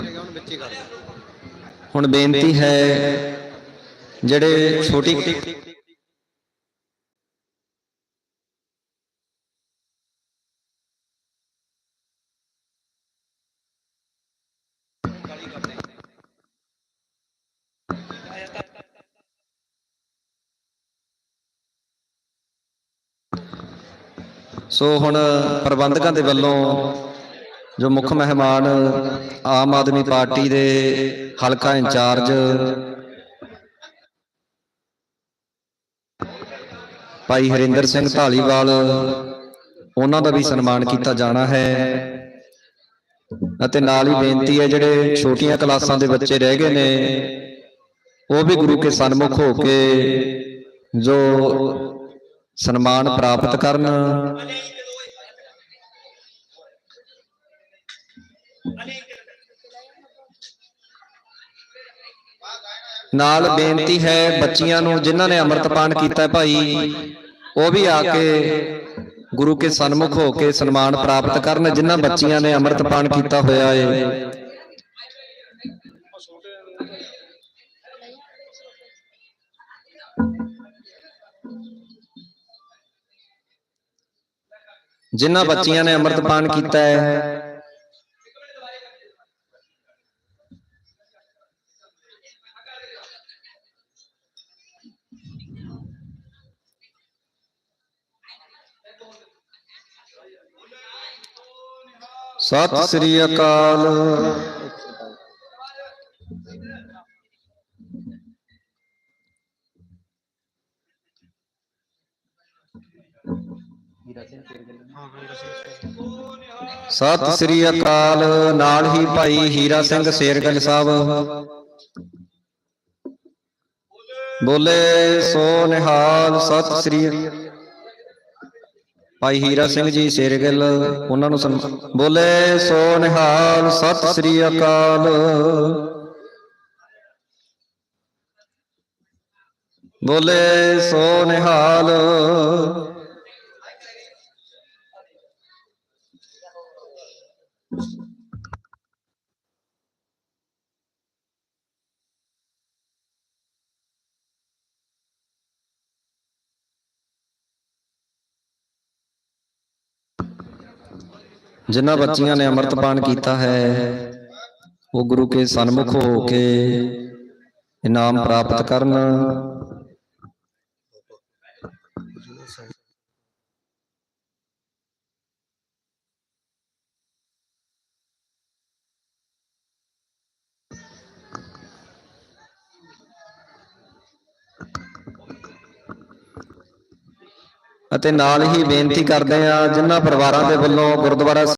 ਬਾਕੀ ਰਹਿ ਉਹਨੂੰ ਵਿੱਚ ਕਰ ਹੁਣ ਬੇਨਤੀ ਹੈ, ਜਿਹੜੇ ਛੋਟੀ ਸੋ ਹੁਣ ਪ੍ਰਬੰਧਕਾਂ ਦੇ ਵੱਲੋਂ ਜੋ ਮੁੱਖ ਮਹਿਮਾਨ ਆਮ ਆਦਮੀ ਪਾਰਟੀ ਦੇ ਹਲਕਾ ਇੰਚਾਰਜ ਭਾਈ ਹਰਿੰਦਰ ਸਿੰਘ ਢਾਲੀਵਾਲ, ਉਹਨਾਂ ਦਾ ਵੀ ਸਨਮਾਨ ਕੀਤਾ ਜਾਣਾ ਹੈ। ਅਤੇ ਨਾਲ ਹੀ ਬੇਨਤੀ ਹੈ, ਜਿਹੜੇ ਛੋਟੀਆਂ ਕਲਾਸਾਂ ਦੇ ਬੱਚੇ ਰਹਿ ਗਏ ਨੇ, ਉਹ ਵੀ ਗੁਰੂ ਕੇ ਸਨਮੁਖ ਹੋ ਕੇ ਜੋ ਸਨਮਾਨ ਪ੍ਰਾਪਤ ਕਰਨ। ਨਾਲ ਬੇਨਤੀ ਹੈ ਬੱਚੀਆਂ ਨੂੰ, ਜਿਨ੍ਹਾਂ ਨੇ ਅੰਮ੍ਰਿਤਪਾਨ ਕੀਤਾ ਹੈ ਭਾਈ, ਉਹ ਵੀ ਆ ਕੇ ਗੁਰੂ ਕੇ ਸਨਮੁਖ ਹੋ ਕੇ ਸਨਮਾਨ ਪ੍ਰਾਪਤ ਕਰਨ, ਜਿਨ੍ਹਾਂ ਬੱਚੀਆਂ ਨੇ ਅੰਮ੍ਰਿਤਪਾਨ ਕੀਤਾ ਹੋਇਆ ਹੈ। ਜਿਨ੍ਹਾਂ ਬੱਚੀਆਂ ਨੇ ਅੰਮ੍ਰਿਤਪਾਨ ਕੀਤਾ ਹੈ ਸਤਿ ਸ੍ਰੀ ਅਕਾਲ। ਸਤਿ ਸ੍ਰੀ ਅਕਾਲ। ਨਾਲ ਹੀ ਭਾਈ ਹੀਰਾ ਸਿੰਘ ਸ਼ੇਰਗਲ ਸਾਹਿਬ। ਬੋਲੇ ਸੋ ਨਿਹਾਲ, ਸਤਿ ਸ੍ਰੀ ਅਕਾਲ। ਭਾਈ ਹੀਰਾ ਸਿੰਘ ਜੀ ਸ਼ੇਰਗਿੱਲ ਉਹਨਾਂ ਨੂੰ ਬੋਲੇ ਸੋ ਨਿਹਾਲ ਸਤਿ ਸ੍ਰੀ ਅਕਾਲ। ਬੋਲੇ ਸੋ ਨਿਹਾਲ ਜਿਨ੍ਹਾਂ ਬੱਚੀਆਂ ਨੇ ਅੰਮ੍ਰਿਤਪਾਨ ਕੀਤਾ ਹੈ ਉਹ ਗੁਰੂ ਕੇ ਸਨਮੁਖ ਹੋ ਕੇ ਇਨਾਮ ਪ੍ਰਾਪਤ ਕਰਨ। ਅਤੇ ਨਾਲ ਹੀ ਬੇਨਤੀ ਕਰਦੇ ਆ ਜਿਨ੍ਹਾਂ ਪਰਿਵਾਰਾਂ ਦੇ ਵੱਲੋਂ ਗੁਰਦੁਆਰਾ